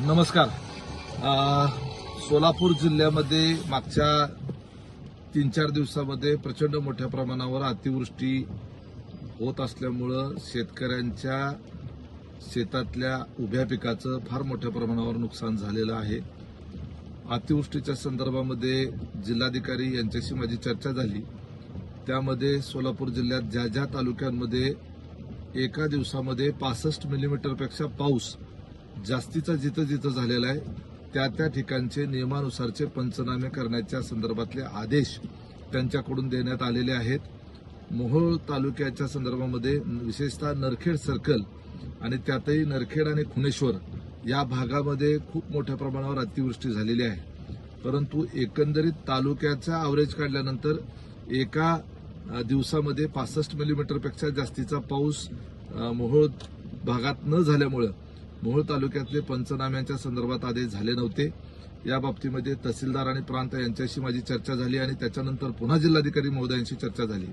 नमस्कार. सोलापूर जिल्ह्यामध्ये मागच्या तीन चार दिवसामध्ये प्रचंड मोठ्या प्रमाणावर अतिवृष्टी होत असल्यामुळं शेतकऱ्यांच्या शेतातल्या उभ्या पिकाचं फार मोठ्या प्रमाणावर नुकसान झालेलं आहे. अतिवृष्टीच्या संदर्भामध्ये जिल्हाधिकारी यांच्याशी माझी चर्चा झाली. त्यामध्ये सोलापूर जिल्ह्यात ज्या ज्या तालुक्यांमध्ये एका दिवसामध्ये पासष्ट मिलीमीटरपेक्षा पाऊस जास्तीचा जिथं जिथं झालेला आहे त्या त्या ठिकाणचे नियमानुसारचे पंचनामे करण्याच्या संदर्भातले आदेश त्यांच्याकडून देण्यात आलेले आहेत. मोहोळ तालुक्याच्या संदर्भामध्ये विशेषतः नरखेड सर्कल आणि त्यातही नरखेड आणि खुनेश्वर या भागामध्ये खूप मोठ्या प्रमाणावर अतिवृष्टी झालेली आहे. परंतु एकंदरीत तालुक्याचा आवरेज काढल्यानंतर एका दिवसामध्ये पासष्ट मिलीमीटरपेक्षा जास्तीचा पाऊस मोहोळ भागात न झाल्यामुळं मोहोळ तालुक्यातले पंचनाम्यांच्या संदर्भात आदेश झाले नव्हते. या बाबतीमध्ये तहसीलदार आणि प्रांत यांच्याशी माझी चर्चा झाली आणि त्याच्यानंतर पुन्हा जिल्हाधिकारी महोदयांशी चर्चा झाली.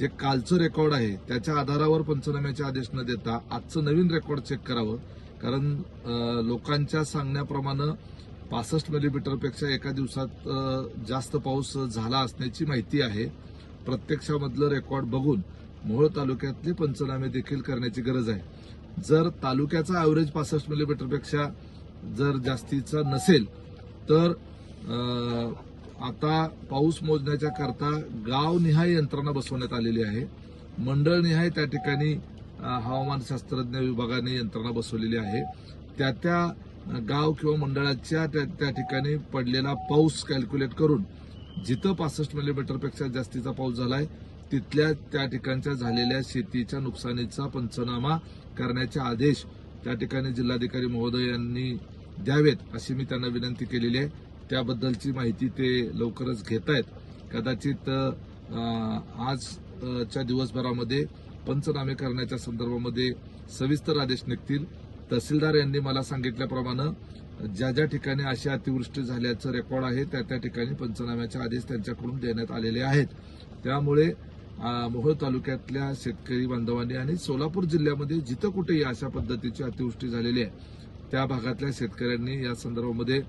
जे कालचं रेकॉर्ड आहे त्याच्या आधारावर पंचनाम्याचे आदेश न देता आजचं नवीन रेकॉर्ड चेक करावं. कारण लोकांच्या सांगण्याप्रमाणे पासष्ट मिलीमीटरपेक्षा एका दिवसात जास्त पाऊस झाला असण्याची माहिती आहे. प्रत्यक्षामधलं रेकॉर्ड बघून मोहोळ तालुक्यातले पंचनामे देखील करण्याची गरज आहे. जर तालुक्याचा ॲव्हरेज पासष्ट मिलीमीटरपेक्षा जर जास्तीचा नसेल तर आता पाऊस मोजण्याच्या करता गावनिहाय यंत्रणा बसवण्यात आलेली आहे. मंडळनिहाय त्या ठिकाणी हवामानशास्त्रज्ञ विभागाने यंत्रणा बसवलेली आहे. त्या त्या गाव किंवा मंडळाच्या त्या त्या ठिकाणी पडलेला पाऊस कॅल्क्युलेट करून जिथं पासष्ट मिलीमीटरपेक्षा जास्तीचा पाऊस झालाय तिथल्या त्या ठिकाणच्या झालेल्या शेतीच्या नुकसानीचा पंचनामा करण्याचे आदेश त्या ठिकाणी जिल्हाधिकारी महोदय यांनी द्यावेत अशी मी त्यांना विनंती केलेली आहे. त्याबद्दलची माहिती ते लवकरच घेत आहेत कदाचित आजच्या दिवसभरामध्ये पंचनामे करण्याच्या संदर्भामध्ये सविस्तर आदेश निघतील. तहसीलदार यांनी मला सांगितल्याप्रमाणे ज्या ज्या ठिकाणी अशी अतिवृष्टी झाल्याचं रेकॉर्ड आहे त्या त्या ठिकाणी पंचनाम्याचे आदेश त्यांच्याकडून देण्यात आलेले आहेत. त्यामुळे मोहोळ तालुक्यातल्या शेतकरी बांधवांनी आणि सोलापूर जिल्ह्यामध्ये जिथं कुठेही अशा पद्धतीची अतिवृष्टी झालेली आहे त्या भागातल्या शेतकऱ्यांनी या संदर्भामध्ये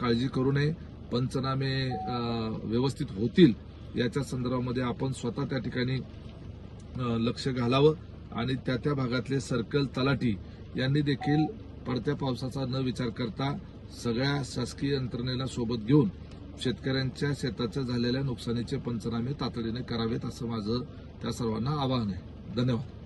काळजी करू नये. पंचनामे व्यवस्थित होतील याच्या संदर्भामध्ये आपण स्वतः त्या ठिकाणी लक्ष घालावं आणि त्या त्या भागातले सर्कल तलाठी यांनी देखील पडत्या पावसाचा न विचार करता सगळ्या शासकीय यंत्रणेला सोबत घेऊन शेतकऱ्यांच्या शेताच्या झालेल्या नुकसानीचे पंचनामे तातडीने करावेत असं माझं त्या सर्वांना आवाहन आहे. धन्यवाद.